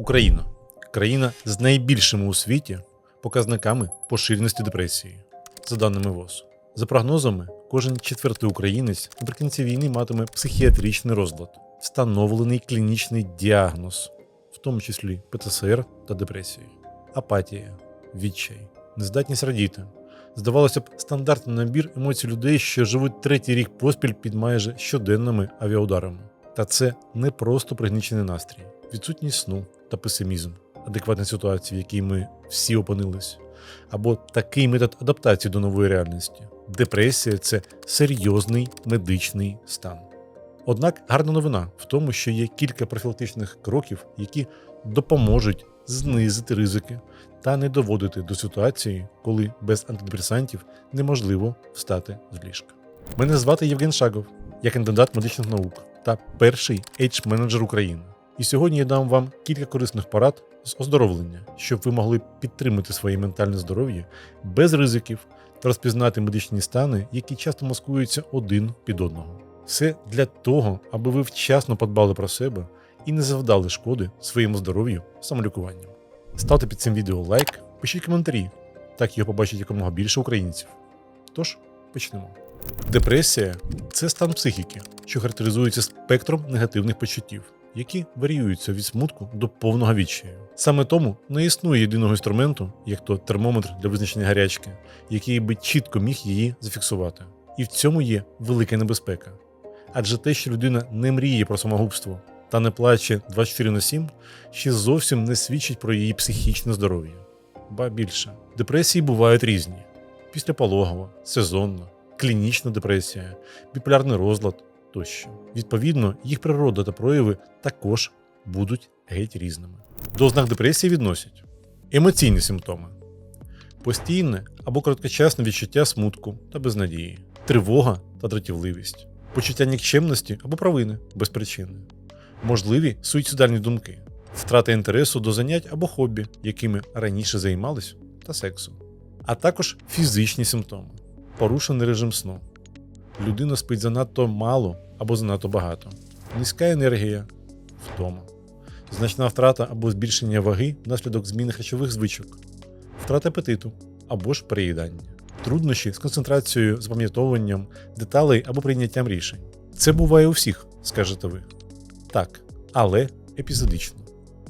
Україна країна з найбільшими у світі показниками поширеності депресії, за даними ВОЗ. За прогнозами, кожен четвертий українець наприкінці війни матиме психіатричний розлад, встановлений клінічний діагноз, в тому числі ПТСР та депресії, апатія, відчай, нездатність радіти. Здавалося б, стандартний набір емоцій людей, що живуть третій рік поспіль під майже щоденними авіаударами. Та це не просто пригнічений настрій, відсутність сну та песимізм, адекватна ситуація, в якій ми всі опинились, або такий метод адаптації до нової реальності. Депресія це серйозний медичний стан. Однак гарна новина в тому, що є кілька профілактичних кроків, які допоможуть знизити ризики та не доводити до ситуації, коли без антидепресантів неможливо встати з ліжка. Мене звати Євген Шагов, я кандидат медичних наук та перший H-менеджер України. І сьогодні я дам вам кілька корисних порад з оздоровлення, щоб ви могли підтримати своє ментальне здоров'я без ризиків та розпізнати медичні стани, які часто маскуються один під одного. Все для того, аби ви вчасно подбали про себе і не завдали шкоди своєму здоров'ю самолікуванням. Ставте під цим відео лайк, пишіть коментарі, так його побачить якомога більше українців. Тож, почнемо. Депресія це стан психіки, що характеризується спектром негативних почуттів, які варіюються від смутку до повного відчаю. Саме тому не існує єдиного інструменту, як то термометр для визначення гарячки, який би чітко міг її зафіксувати. І в цьому є велика небезпека. Адже те, що людина не мріє про самогубство та не плаче 24 на 7, ще зовсім не свідчить про її психічне здоров'я. Ба більше, депресії бувають різні: післяпологова, сезонна, клінічна депресія, біполярний розлад тощо. Відповідно, їх природа та прояви також будуть геть різними. До ознак депресії відносять емоційні симптоми, постійне або короткочасне відчуття смутку та безнадії, тривога та дратівливість, почуття нікчемності або провини без причини, можливі суїцидальні думки, втрата інтересу до занять або хобі, якими раніше займались, та сексу, а також фізичні симптоми, порушений режим сну. Людина спить занадто мало або занадто багато, низька енергія, втома, значна втрата або збільшення ваги внаслідок зміни харчових звичок, втрата апетиту або ж переїдання, труднощі з концентрацією, запам'ятовуванням деталей або прийняттям рішень. Це буває у всіх, скажете ви. Так, але епізодично.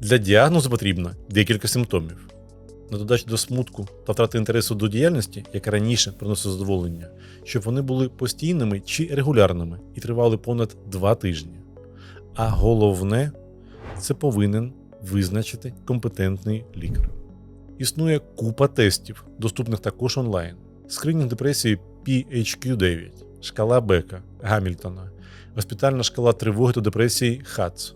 Для діагнозу потрібно декілька симптомів. На додачу до смутку та втрати інтересу до діяльності, яка раніше приносила задоволення, щоб вони були постійними чи регулярними і тривали понад два тижні. А головне, це повинен визначити компетентний лікар. Існує купа тестів, доступних також онлайн. Скринінг депресії PHQ-9, шкала Бека Гамільтона, госпітальна шкала тривоги та депресії ХАЦ.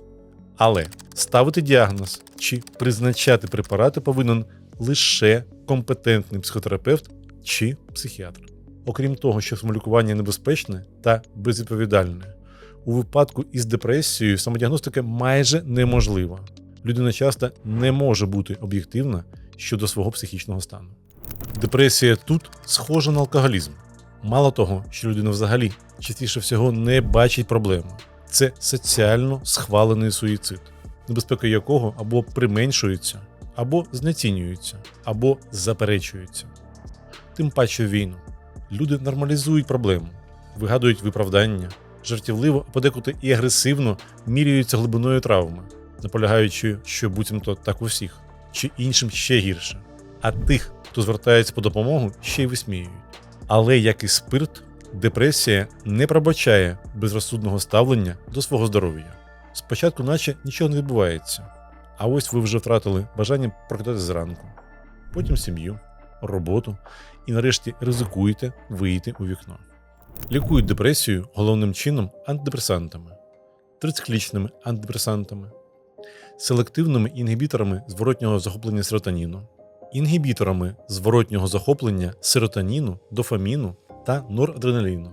Але ставити діагноз чи призначати препарати повинен лише компетентний психотерапевт чи психіатр. Окрім того, що самолікування небезпечне та безвідповідальне, у випадку із депресією самодіагностика майже неможлива. Людина часто не може бути об'єктивна щодо свого психічного стану. Депресія тут схожа на алкоголізм. Мало того, що людина взагалі частіше всього не бачить проблеми. Це соціально схвалений суїцид, небезпека якого або применшується, або знецінюється, або заперечується. Тим паче війну. Люди нормалізують проблему, вигадують виправдання, жартівливо, а подекуди і агресивно міряються глибиною травми, наполягаючи, що буцімто так у всіх, чи іншим ще гірше. А тих, хто звертається по допомогу, ще й висміюють. Але як і спирт, депресія не пробачає безрозсудного ставлення до свого здоров'я. Спочатку, наче нічого не відбувається, а ось ви вже втратили бажання прокидатися зранку, потім сім'ю, роботу і нарешті ризикуєте вийти у вікно. Лікують депресію головним чином антидепресантами, трициклічними антидепресантами, селективними інгібіторами зворотнього захоплення серотоніну, інгібіторами зворотнього захоплення серотоніну, дофаміну та норадреналіну,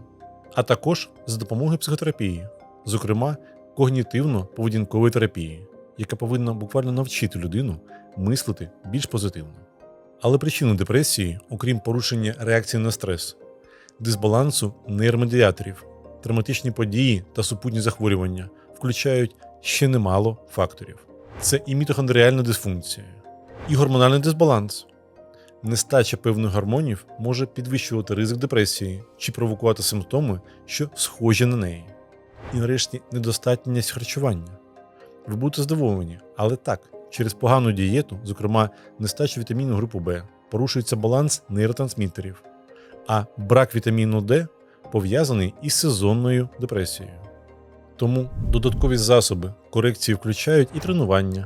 а також за допомогою психотерапії, зокрема когнітивно-поведінкової терапії, яка повинна буквально навчити людину мислити більш позитивно. Але причини депресії, окрім порушення реакції на стрес, дисбалансу нейромедіаторів, травматичні події та супутні захворювання, включають ще немало факторів. це і мітохондріальна дисфункція, і гормональний дисбаланс. Нестача певних гормонів може підвищувати ризик депресії чи провокувати симптоми, що схожі на неї. І нарешті недостатність харчування. Ви будете здивовані, але так, через погану дієту, зокрема нестача вітаміну групи Б, порушується баланс нейротрансмітерів, а брак вітаміну Д пов'язаний із сезонною депресією. Тому додаткові засоби корекції включають і тренування.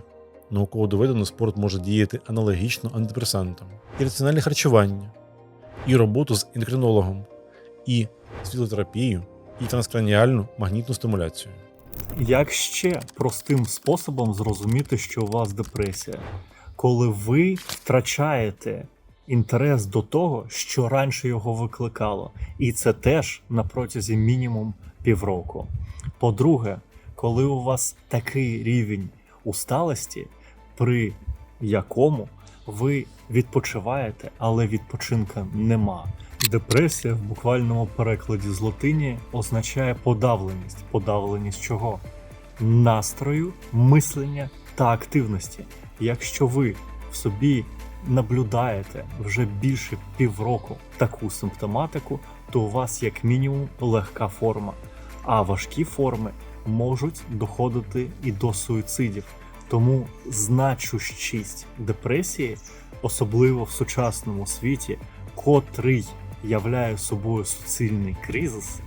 Науково доведено, спорт може діяти аналогічно антидепресантам, і раціональне харчування, і роботу з ендокринологом, і світлотерапію, і транскраніальну магнітну стимуляцію. Як ще простим способом зрозуміти, що у вас депресія, коли ви втрачаєте інтерес до того, що раніше його викликало, і це теж на протязі мінімум півроку. По-друге, коли у вас такий рівень усталості, при якому ви відпочиваєте, але відпочинка нема. Депресія в буквальному перекладі з латині означає подавленість. Подавленість чого? Настрою, мислення та активності. Якщо ви в собі наблюдаєте вже більше півроку таку симптоматику, то у вас як мінімум легка форма, а важкі форми можуть доходити і до суїцидів. Тому значущість депресії, особливо в сучасному світі, котрий являє собою суцільний кризис,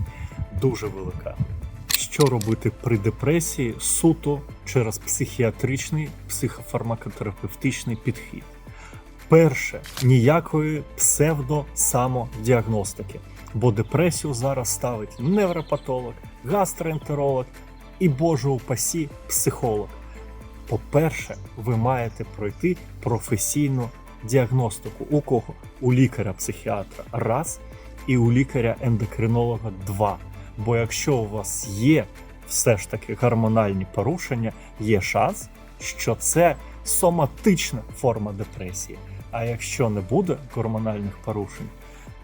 дуже велика. Що робити при депресії суто через психіатричний психофармакотерапевтичний підхід? Перше, ніякої псевдо-самодіагностики, бо депресію зараз ставить невропатолог, гастроентеролог і, боже упасі, психолог. По-перше, ви маєте пройти професійну діагностику. У кого? У лікаря-психіатра раз і у лікаря-ендокринолога два. Бо якщо у вас є все ж таки гормональні порушення, є шанс, що це соматична форма депресії. А якщо не буде гормональних порушень,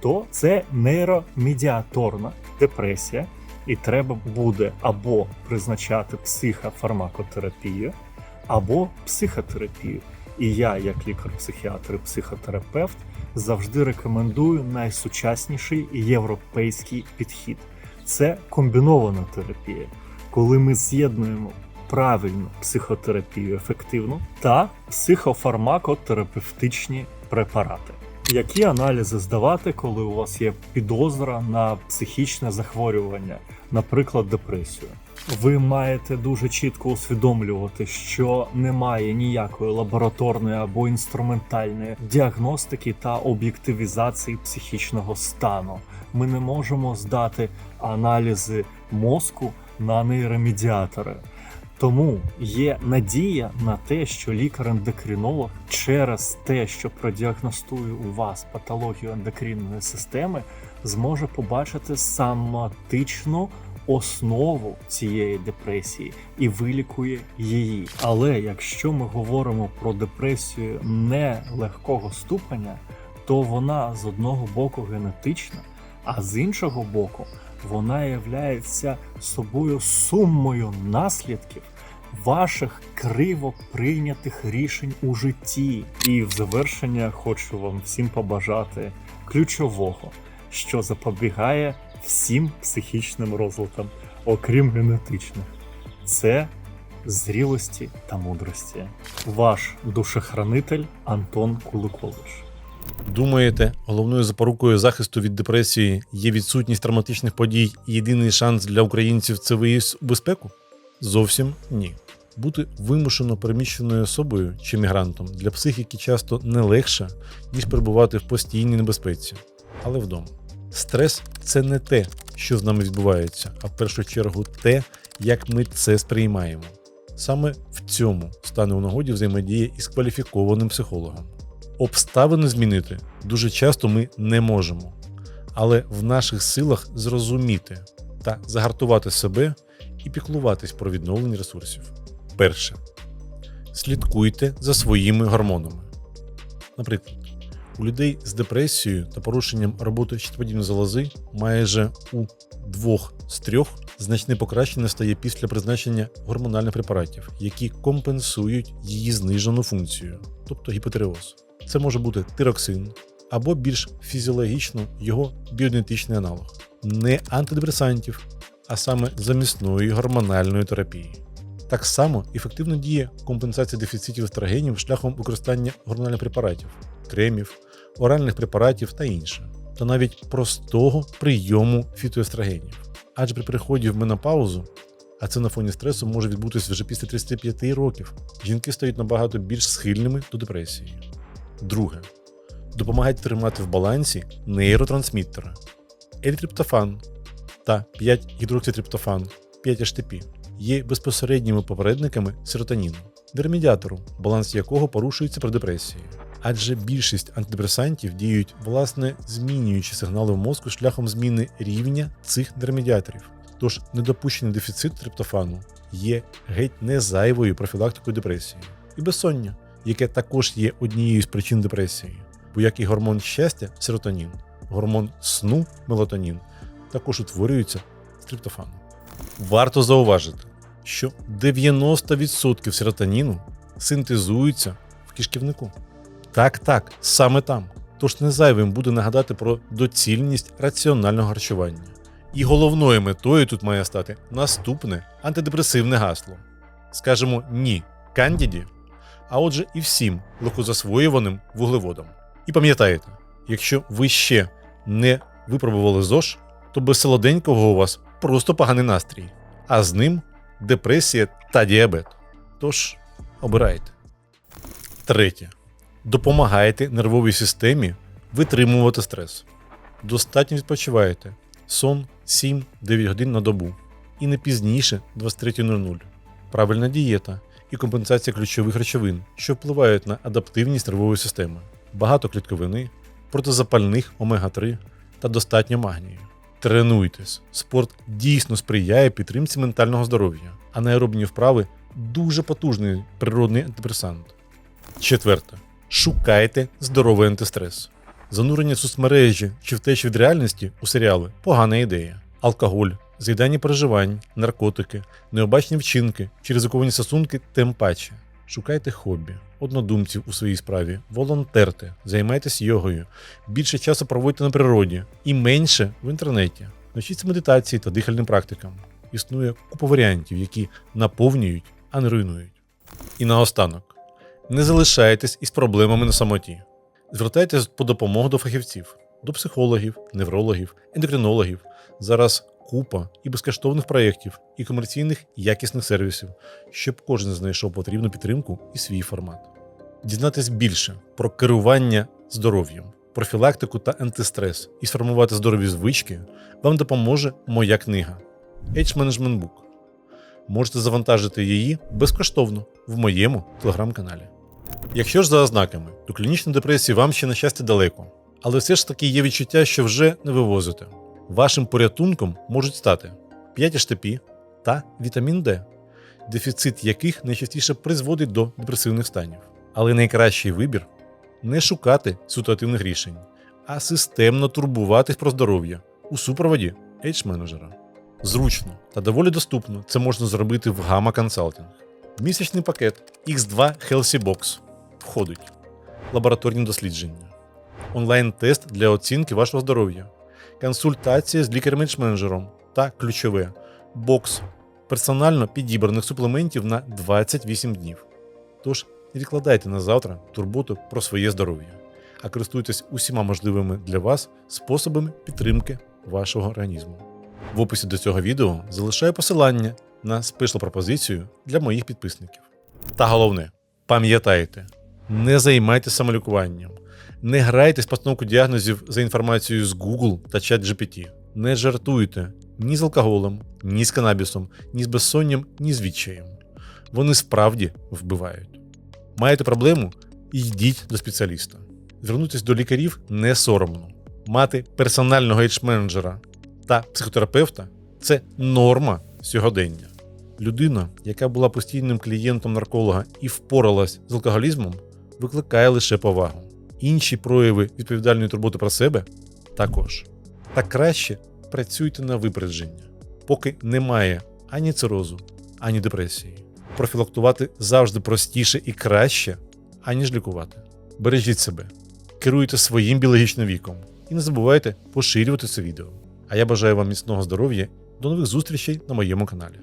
то це нейромедіаторна депресія, і треба буде або призначати психофармакотерапію, або психотерапію. І я, як лікар-психіатр і психотерапевт, завжди рекомендую найсучасніший європейський підхід. Це комбінована терапія, коли ми з'єднуємо правильну психотерапію ефективну та психофармакотерапевтичні препарати. Які аналізи здавати, коли у вас є підозра на психічне захворювання, наприклад, депресію? Ви маєте дуже чітко усвідомлювати, що немає ніякої лабораторної або інструментальної діагностики та об'єктивізації психічного стану. Ми не можемо здати аналізи мозку на нейромедіатори. Тому є надія на те, що лікар-ендокринолог через те, що продіагностує у вас патологію ендокринної системи, зможе побачити самотичну основу цієї депресії і вилікує її. Але якщо ми говоримо про депресію не легкого ступеня, то вона з одного боку генетична, а з іншого боку, вона являється собою сумою наслідків ваших криво прийнятих рішень у житті. І в завершення хочу вам всім побажати ключового, що запобігає всім психічним розладам, окрім генетичних. Це зрілості та мудрості. Ваш душехранитель Антон Куликович. Думаєте, головною запорукою захисту від депресії є відсутність травматичних подій і єдиний шанс для українців це виїзд у безпеку? Зовсім ні. Бути вимушено переміщеною особою чи мігрантом для психіки часто не легше, ніж перебувати в постійній небезпеці, але вдома. Стрес це не те, що з нами відбувається, а в першу чергу те, як ми це сприймаємо. Саме в цьому стане у нагоді взаємодія із кваліфікованим психологом. Обставини змінити дуже часто ми не можемо, але в наших силах зрозуміти та загартувати себе і піклуватись про відновлення ресурсів. Перше. Слідкуйте за своїми гормонами. Наприклад, у людей з депресією та порушенням роботи щитоподібної залози майже у двох з трьох Значне покращення стає після призначення гормональних препаратів, які компенсують її знижену функцію, тобто гіпотереоз. Це може бути тироксин або більш фізіологічно його біоідентичний аналог, не антидепресантів, а саме замісної гормональної терапії. Так само ефективно діє компенсація дефіцитів естрогенів шляхом використання гормональних препаратів, кремів, оральних препаратів та інше, та навіть простого прийому фітоестрогенів. Адже при переході в менопаузу, а це на фоні стресу може відбутися вже після 35 років, жінки стають набагато більш схильними до депресії. Друге. Допомагають тримати в балансі нейротрансміттери L-триптофан та 5-гідрокситриптофан 5-HTP є безпосередніми попередниками серотоніну, нейромедіатору, баланс якого порушується при депресії. Адже більшість антидепресантів діють, власне, змінюючи сигнали в мозку шляхом зміни рівня цих нейромедіаторів. Тож недопущений дефіцит триптофану є геть не зайвою профілактикою депресії. І безсоння, яке також є однією з причин депресії, бо як і гормон щастя серотонін, гормон сну мелатонін також утворюється з триптофану. Варто зауважити, що 90% серотоніну синтезуються в кишківнику. Так, так, саме там. Тож не зайвим буде нагадати про доцільність раціонального харчування. І головною метою тут має стати наступне антидепресивне гасло. Скажемо ні кандіді, а отже, і всім легкозасвоюваним вуглеводам. І пам'ятаєте, якщо ви ще не випробували ЗОЖ, то без солоденького у вас просто поганий настрій, а з ним депресія та діабет. Тож обирайте. Третє. Допомагаєте нервовій системі витримувати стрес. Достатньо відпочиваєте. Сон 7-9 годин на добу. І не пізніше 23.00. Правильна дієта і компенсація ключових речовин, що впливають на адаптивність нервової системи, багато клітковини, протизапальних омега-3 та достатньо магнію. Тренуйтесь. Спорт дійсно сприяє підтримці ментального здоров'я, а аеробні вправи дуже потужний природний антидепресант. Четверте. Шукайте здоровий антистрес. Занурення в соцмережі чи втечі від реальності у серіали погана ідея. Алкоголь, з'їдання переживань, наркотики, необачні вчинки чи ризиковані стосунки тим паче. Шукайте хобі, однодумців у своїй справі, волонтерте, займайтесь йогою, більше часу проводьте на природі і менше в інтернеті. Навчіться медитації та дихальним практикам. Існує купа варіантів, які наповнюють, а не руйнують. І наостанок, не залишайтесь із проблемами на самоті. Звертайтесь по допомогу до фахівців, до психологів, неврологів, ендокринологів. Зараз купа і безкоштовних проєктів, і комерційних якісних сервісів, щоб кожен знайшов потрібну підтримку і свій формат. Дізнатись більше про керування здоров'ям, профілактику та антистрес і сформувати здорові звички вам допоможе моя книга Age Management Book. Можете завантажити її безкоштовно в моєму телеграм-каналі. Якщо ж за ознаками, то клінічна депресія вам ще на щастя далеко, але все ж таки є відчуття, що вже не вивозите. Вашим порятунком можуть стати 5 HTP та вітамін D, дефіцит яких найчастіше призводить до депресивних станів. Але найкращий вибір не шукати ситуативних рішень, а системно турбуватись про здоров'я у супроводі H-менеджера. Зручно та доволі доступно це можна зробити в Gamma Consulting. Місячний пакет X2 Healthy Box входить лабораторні дослідження, онлайн-тест для оцінки вашого здоров'я, консультація з лікарем-менеджером та ключове бокс персонально підібраних суплементів на 28 днів. Тож не відкладайте на завтра турботу про своє здоров'я, а користуйтесь усіма можливими для вас способами підтримки вашого організму. В описі до цього відео залишаю посилання на спешл пропозицію для моїх підписників. Та головне, пам'ятайте, не займайтеся самолікуванням, не грайте з постановку діагнозів за інформацією з Google та ChatGPT. Не жартуйте ні з алкоголем, ні з канабісом, ні з безсонням, ні з відчаєм. Вони справді вбивають. Маєте проблему? Йдіть до спеціаліста. Звернутися до лікарів не соромно. Мати персонального ейдж-менеджера та психотерапевта це норма сьогодення. Людина, яка була постійним клієнтом нарколога і впоралась з алкоголізмом, викликає лише повагу. Інші прояви відповідальної турботи про себе також. Та краще працюйте на випередження. поки немає ані цирозу, ані депресії. Профілактувати завжди простіше і краще, аніж лікувати. Бережіть себе, керуйте своїм біологічним віком і не забувайте поширювати це відео. А я бажаю вам міцного здоров'я. До нових зустрічей на моєму каналі.